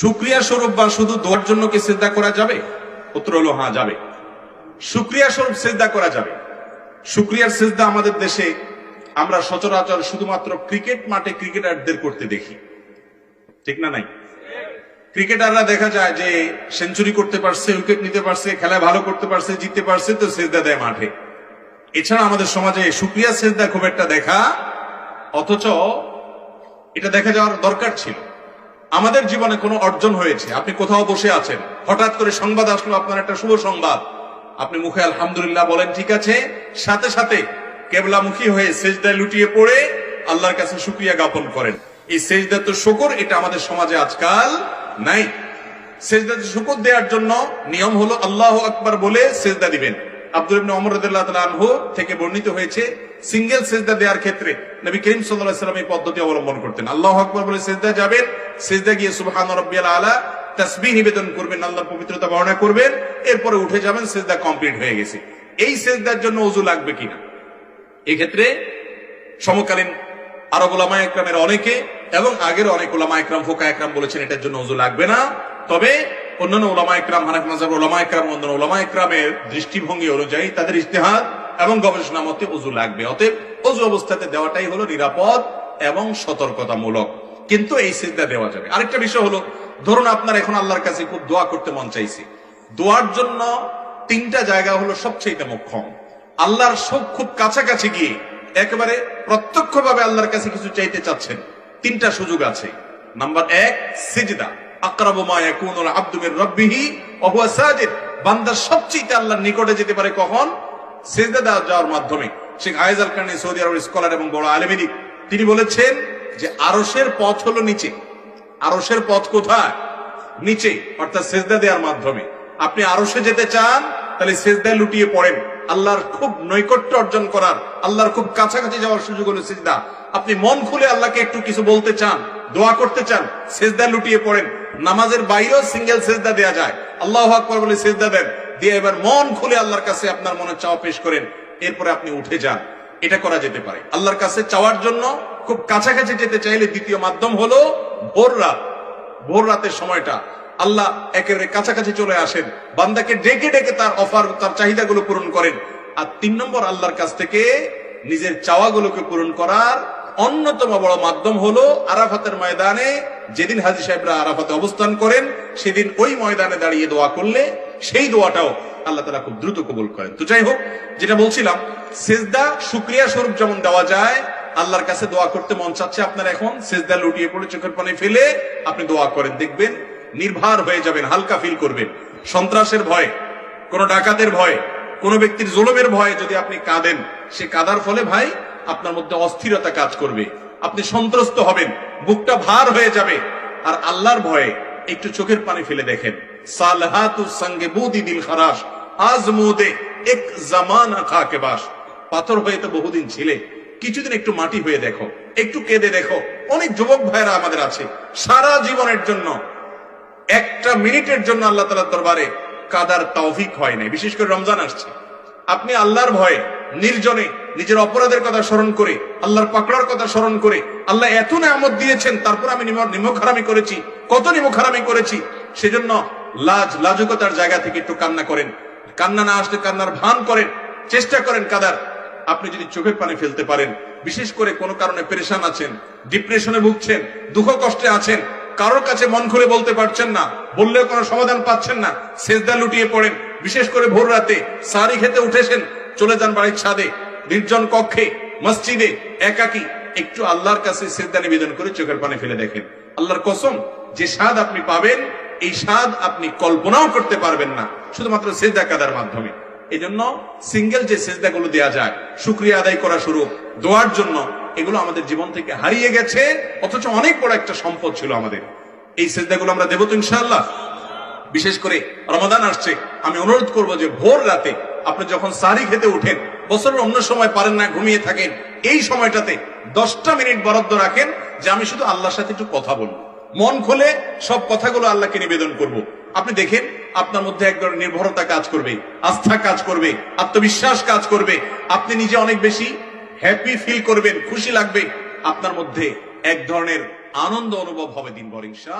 সুক্রিয়া স্বরূপ বা শুধু দোয়ার জন্য কি সিজদা করা যাবে? উত্তর হলো হ্যাঁ যাবে। সুক্রিয়া স্বরূপ সিজদা করা যাবে। সুক্রিয়ার সিজদা আমাদের দেশে আমরা সচরাচর শুধুমাত্র ক্রিকেট মাঠে ক্রিকেটারদের করতে দেখি। ঠিক না নাই? ক্রিকেটাররা দেখা যায় যে সেঞ্চুরি করতে পারছে, উইকেট নিতে পারছে খেলায় ভালো করতে পারছে, জিততে পারছে, তো সেজদা দেয় মাঠে। এছাড়া আমাদের সমাজে সুক্রিয়া সেজদা খুব একটা দেখা, অথচ এটা দেখা যাওয়ার দরকার ছিল। আমাদের জীবনে কোনো অর্জন হয়েছে। আপনি কোথাও বসে আছেন। হঠাৎ করে সংবাদ আসলো আপনার একটা শুভ সংবাদ। আপনি মুখে আলহামদুলিল্লাহ বলেন, ঠিক আছে। সাথে সাথে কেবলামুখী হয়ে সেজদায় লুটিয়ে পড়ে আল্লাহর কাছে শুক্রিয়া জ্ঞাপন করেন। এই সেজদা তো শকর, এটা আমাদের সমাজে আজকাল নাই। সেজদাতে শুকর দেওয়ার জন্য নিয়ম হলো আল্লাহ আকবার বলে সেজদা দিবেন। আব্দুল ইবনে ওমর রাদিয়াল্লাহু আনহু থেকে বর্ণিত হয়েছে, সিঙ্গেল সেজদা দেওয়ার ক্ষেত্রে নবী করিম সাল্লাল্লাহু আলাইহি এই পদ্ধতি অবলম্বন করতেন। আল্লাহ আকবার বলে, সেজদা যাবেন, সেজদা গিয়ে সুবহান রাব্বিয়াল আলা, তাসবিহ নিবেদন করবেন, আল্লাহর পবিত্রতা বর্ণনা করবেন, এরপরে উঠে যাবেন, সেজদা কমপ্লিট হয়ে গেছে। এই সেজদার জন্য ওযু লাগবে কিনা? এক্ষেত্রে সমকালীন আরব ওলামা একরামের অনেকে এবং আগের অনেক ওলামা একরাম ফোকা একরাম বলেছেন এটার জন্য ওজু লাগবে না। তবে অন্যান্য ওলামা একরাম হানাফ মাজাব ওলামা একরাম অন্যান্য ওলামা একরামের দৃষ্টিভঙ্গি অনুযায়ী তাদের ইস্তেহাদ এবং গবেষণা মতে ওজু লাগবে। অতএব ওজু অবস্থাতে দেওয়াটাই হলো নিরাপদ এবং সতর্কতামূলক। কিন্তু এই সিজদা দেওয়া যাবে। আরেকটা বিষয় হলো, ধরুন আপনার এখন আল্লাহর কাছে খুব দোয়া করতে মন চাইছে। দোয়ার জন্য তিনটা জায়গা হলো সবচেয়ে মোক্ষম। আল্লাহর সব খুব কাছাকাছি গিয়ে একেবারে প্রত্যক্ষভাবে আল্লাহর কাছে কিছু চাইতে চাচ্ছেন। তিনটা সুযোগ আছে। নাম্বার এক, সিজদা। তিনি বলেছেন যে আরশের পথ হলো নিচে। আরশের পথ কোথায়? নিচে, অর্থাৎ সেজদা দেওয়ার মাধ্যমে। আপনি আরশে যেতে চান, তাহলে সেজদায় লুটিয়ে পড়েন। আল্লাহর খুব নৈকট্য অর্জন করার, আল্লাহর খুব কাছাকাছি যাওয়ার সুযোগ হলো সেজদা। আপনি মন খুলে আল্লাহকে একটু কিছু বলতে চান, দোয়া করতে চান, সেজদায় লুটিয়ে পড়েন। নামাজের বাইরেও সিঙ্গেল সেজদা দেওয়া যায়। আল্লাহ আকবর বলে সেজদা দেন। দিয়ে এবার মন খুলে আল্লাহর কাছে আপনার মনে চাওয়া পেশ করেন। এরপরে আপনি উঠে যান। এটা করা যেতে পারে। আল্লাহর কাছে চাওয়ার জন্য খুব কাছাকাছি যেতে চাইলে দ্বিতীয় মাধ্যম হলো ভোর রাত। ভোর রাতের সময়টা আল্লাহ একেবারে কাছাকাছি চলে আসেন। বান্দাকে ডেকে ডেকে তার অফার, তার চাহিদাগুলো পূরণ করেন। আর তিন নম্বর আল্লাহর কাছ থেকে নিজের চাওয়াগুলোকে পূরণ করার অন্যতম বড় মাধ্যম হলো আরাফাতের ময়দানে যেদিন হাজি সাহেবরা আরাফাতে অবস্থান করেন, সেদিন ওই ময়দানে দাঁড়িয়ে দোয়া করলে সেই দোয়াটাও আল্লাহ তালা খুব দ্রুত কবুল করেন। তো যাই হোক, যেটা বলছিলাম, সেজদা, শুক্রিয়া স্বরূপ যেমন দেওয়া যায়, আল্লাহর কাছে দোয়া করতে মন চাচ্ছে আপনার এখন, সেজদা লুটিয়ে পড়ে চোখের পানি ফেলে আপনি দোয়া করেন, দেখবেন নির্ভার হয়ে যাবেন, হালকা ফিল করবেন। সন্ত্রাসের ভয়, কোন ডাকাতের ভয়, কোন ব্যক্তির জুলুমের ভয়ে যদি আপনি কাঁদেন, সে কাদার ফলে ভাই আপনার মধ্যে অস্থিরতা কাজ করবে। আপনি সন্ত্রস্ত হবেন, বুকটা ভার হয়ে যাবে। আর আল্লাহর ভয়ে একটু চোখের পানি ফেলে দেখেন। সঙ্গে এক খাকে বাস। পাথর হয়ে তো বহুদিন ছিলে। কিছুদিন একটু মাটি হয়ে দেখো, একটু কেঁদে দেখো। অনেক যুবক ভাইরা আমাদের আছে, সারা জীবনের জন্য। একটা মিনিটের জন্য আল্লাহ তালার দরবারে কাদার তৌফিক হয় নাই। বিশেষ করে রমজান আসছে। আপনি আল্লাহর ভয়ে, নির্জনে নিজের অপরাধের কথা স্মরণ করে, আল্লাহর পাকড়ার কথা স্মরণ করে, আল্লাহ এত নামত দিয়েছেন, তারপর আমি নিমক হারামি করেছি। কত নিমক হারামি করেছি? সেজন্য লাজ, লাজুকতার জায়গা থেকে একটু কান্না করেন। কান্না না আসলে কান্নার ভান করেন। চেষ্টা করেন কাদার। আপনি যদি চোখের পানি ফেলতে পারেন, বিশেষ করে কোনো কারণে পেরেশান আছেন, ডিপ্রেশনে ভুগছেন, দুঃখ কষ্টে আছেন, কারোর কাছে মন খুলে বলতে পারছেন না, বললেও কোনো সমাধান পাচ্ছেন না, সেজদা লুটিয়ে পড়েন, বিশেষ করে ভোর রাতে, সারি খেতে উঠেছেন, চলে যান বাড়ির ছাদে নির্জন কক্ষে, মসজিদে, একাকি, একটু আল্লাহর কাছে সেজদা নিবেদন করে চোখের পানি ফেলে দেখেন। আল্লাহর কসম, যে স্বাদ আপনি পাবেন, এই স্বাদ আপনি কল্পনাও করতে পারবেন না, শুধুমাত্র সেজদা কাদার মাধ্যমে। এই জন্য সিঙ্গেল যে সেজদা গুলো দেওয়া যায় সুক্রিয়া আদায় করা শুরু, দোয়ার জন্য, এগুলো আমাদের জীবন থেকে হারিয়ে গেছে, অথচ অনেক বড় একটা সম্পদ ছিল আমাদের। এই সেজদাগুলো আমরা দেবো তো ইনশাআল্লাহ। বিশেষ করে রমাদান আসছে, আমি অনুরোধ করব যে ভোর রাতে আপনি যখন সারি খেতে উঠেন বছরের অন্য সময় পারেন না, ঘুমিয়ে থাকেন। এই সময়টাতে দশটা মিনিট বরাদ্দ রাখেন যে আমি শুধু আল্লাহর সাথে একটু কথা বলব। মন খুলে সব কথাগুলো আল্লাহকে নিবেদন করব। আপনি দেখেন, আপনার মধ্যে এক ধরনের নির্ভরতা কাজ করবে, আস্থা কাজ করবে, আত্মবিশ্বাস কাজ করবে। আপনি নিজে অনেক বেশি হ্যাপি ফিল করবেন, খুশি লাগবে। আপনার মধ্যে এক ধরনের আনন্দ অনুভব হবে দিন বর ইনশা